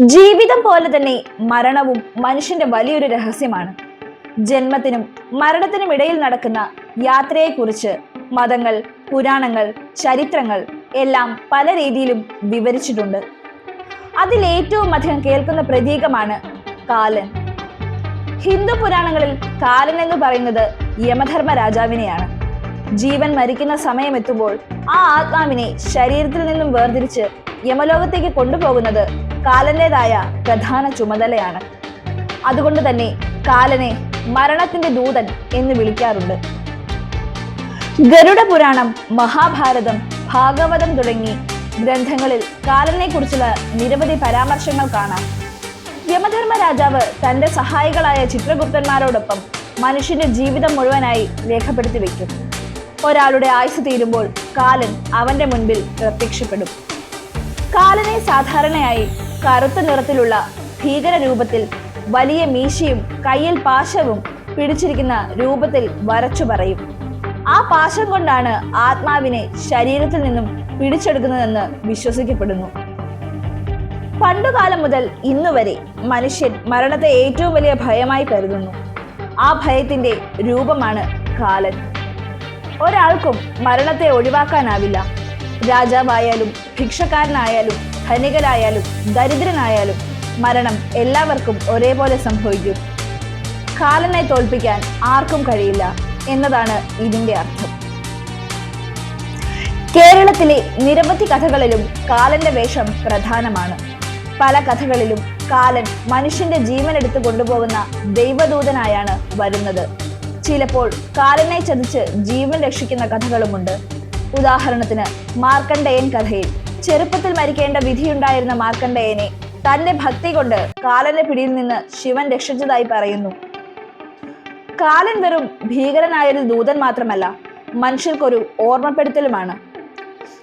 ജീവിതം പോലെ തന്നെ മരണവും മനുഷ്യന്റെ വലിയൊരു രഹസ്യമാണ്. ജന്മത്തിനും മരണത്തിനും ഇടയിൽ നടക്കുന്ന യാത്രയെക്കുറിച്ച് മതങ്ങൾ പുരാണങ്ങൾ ചരിത്രങ്ങൾ എല്ലാം പല രീതിയിലും വിവരിച്ചിട്ടുണ്ട്. അതിൽ ഏറ്റവും അധികം കേൾക്കുന്ന പ്രതീകമാണ് കാലൻ. ഹിന്ദു പുരാണങ്ങളിൽ കാലൻ എന്ന് പറയുന്നത് യമധർമ്മ രാജാവിനെയാണ്. ജീവൻ മരിക്കുന്ന സമയമെത്തുമ്പോൾ ആ ആത്മാവിനെ ശരീരത്തിൽ നിന്നും വേർതിരിച്ച് യമലോകത്തേക്ക് കൊണ്ടുപോകുന്നത് കാലന്റേതായ പ്രധാന ചുമതലയാണ്. അതുകൊണ്ട് തന്നെ കാലനെ മരണത്തിന്റെ ദൂതൻ എന്ന് വിളിക്കാറുണ്ട്. ഗരുഡ പുരാണം മഹാഭാരതം ഭാഗവതം തുടങ്ങി ഗ്രന്ഥങ്ങളിൽ കാലനെ കുറിച്ചുള്ള നിരവധി പരാമർശങ്ങൾ കാണാം. യമധർമ്മ രാജാവ് തന്റെ സഹായികളായ ചിത്രഗുപ്തന്മാരോടൊപ്പം മനുഷ്യന്റെ ജീവിതം മുഴുവനായി രേഖപ്പെടുത്തി വെക്കും. ഒരാളുടെ ആയുസ് തീരുമ്പോൾ കാലൻ അവന്റെ മുൻപിൽ പ്രത്യക്ഷപ്പെടും. കാലനെ സാധാരണയായി കറുത്ത നിറത്തിലുള്ള ഭീകര രൂപത്തിൽ വലിയ മീശയും കയ്യിൽ പാശവും പിടിച്ചിരിക്കുന്ന രൂപത്തിൽ വരച്ചു പറയും. ആ പാശം കൊണ്ടാണ് ആത്മാവിനെ ശരീരത്തിൽ നിന്നും പിടിച്ചെടുക്കുന്നതെന്ന് വിശ്വസിക്കപ്പെടുന്നു. പണ്ടുകാലം മുതൽ ഇന്നുവരെ മനുഷ്യൻ മരണത്തെ ഏറ്റവും വലിയ ഭയമായി കരുതുന്നു. ആ ഭയത്തിന്റെ രൂപമാണ് കാലൻ. ഒരാൾക്കും മരണത്തെ ഒഴിവാക്കാനാവില്ല. രാജാവായാലും ഭിക്ഷക്കാരനായാലും ധനികരായാലും ദരിദ്രനായാലും മരണം എല്ലാവർക്കും ഒരേപോലെ സംഭവിക്കും. കാലനെ തോൽപ്പിക്കാൻ ആർക്കും കഴിയില്ല എന്നതാണ് ഇതിന്റെ അർത്ഥം. കേരളത്തിലെ നിരവധി കഥകളിലും കാലന്റെ വേഷം പ്രധാനമാണ്. പല കഥകളിലും കാലൻ മനുഷ്യന്റെ ജീവൻ എടുത്തു കൊണ്ടുപോകുന്ന ദൈവദൂതനായാണ് വരുന്നത്. ചിലപ്പോൾ കാലനെ ചതിച്ച് ജീവൻ രക്ഷിക്കുന്ന കഥകളുമുണ്ട്. ഉദാഹരണത്തിന് മാർക്കണ്ഡേയൻ കഥയിൽ ചെറുപ്പത്തിൽ മരിക്കേണ്ട വിധിയുണ്ടായിരുന്ന മാർക്കണ്ഡേയനെ തന്റെ ഭക്തി കൊണ്ട് കാലന്റെ പിടിയിൽ നിന്ന് ശിവൻ രക്ഷിച്ചതായി പറയുന്നു. കാലൻ വെറും ഭീകരനായൊരു ദൂതൻ മാത്രമല്ല മനുഷ്യർക്കൊരു ഓർമ്മപ്പെടുത്തലുമാണ്.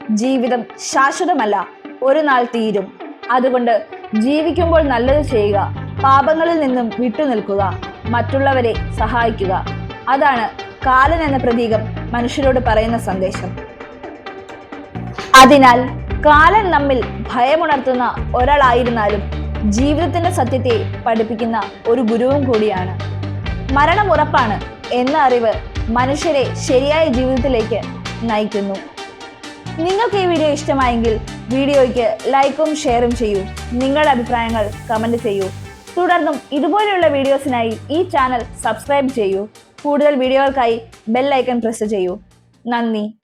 ജീവിതം ശാശ്വതമല്ല ഒരു നാൾ തീരും. അതുകൊണ്ട് ജീവിക്കുമ്പോൾ നല്ലത് ചെയ്യുക പാപങ്ങളിൽ നിന്നും വിട്ടുനിൽക്കുക മറ്റുള്ളവരെ സഹായിക്കുക. അതാണ് കാലൻ എന്ന പ്രതീകം മനുഷ്യരോട് പറയുന്ന സന്ദേശം. അതിനാൽ കാലൻ നമ്മിൽ ഭയമുണർത്തുന്ന ഒരാളായിരുന്നാലും ജീവിതത്തിന്റെ സത്യത്തെ പഠിപ്പിക്കുന്ന ഒരു ഗുരുവും കൂടിയാണ്. മരണം ഉറപ്പാണ് എന്ന അറിവ് മനുഷ്യരെ ശരിയായ ജീവിതത്തിലേക്ക് നയിക്കുന്നു. നിങ്ങൾക്ക് ഈ വീഡിയോ ഇഷ്ടമായെങ്കിൽ വീഡിയോയ്ക്ക് ലൈക്കും ഷെയറും ചെയ്യൂ. നിങ്ങളുടെ അഭിപ്രായങ്ങൾ കമന്റ് ചെയ്യൂ. തുടർന്നും ഇതുപോലെയുള്ള വീഡിയോസിനായി ഈ ചാനൽ സബ്സ്ക്രൈബ് ചെയ്യൂ. കൂടുതൽ വീഡിയോകൾക്കായി ബെല്ലൈക്കൺ പ്രസ് ചെയ്യൂ. നന്ദി.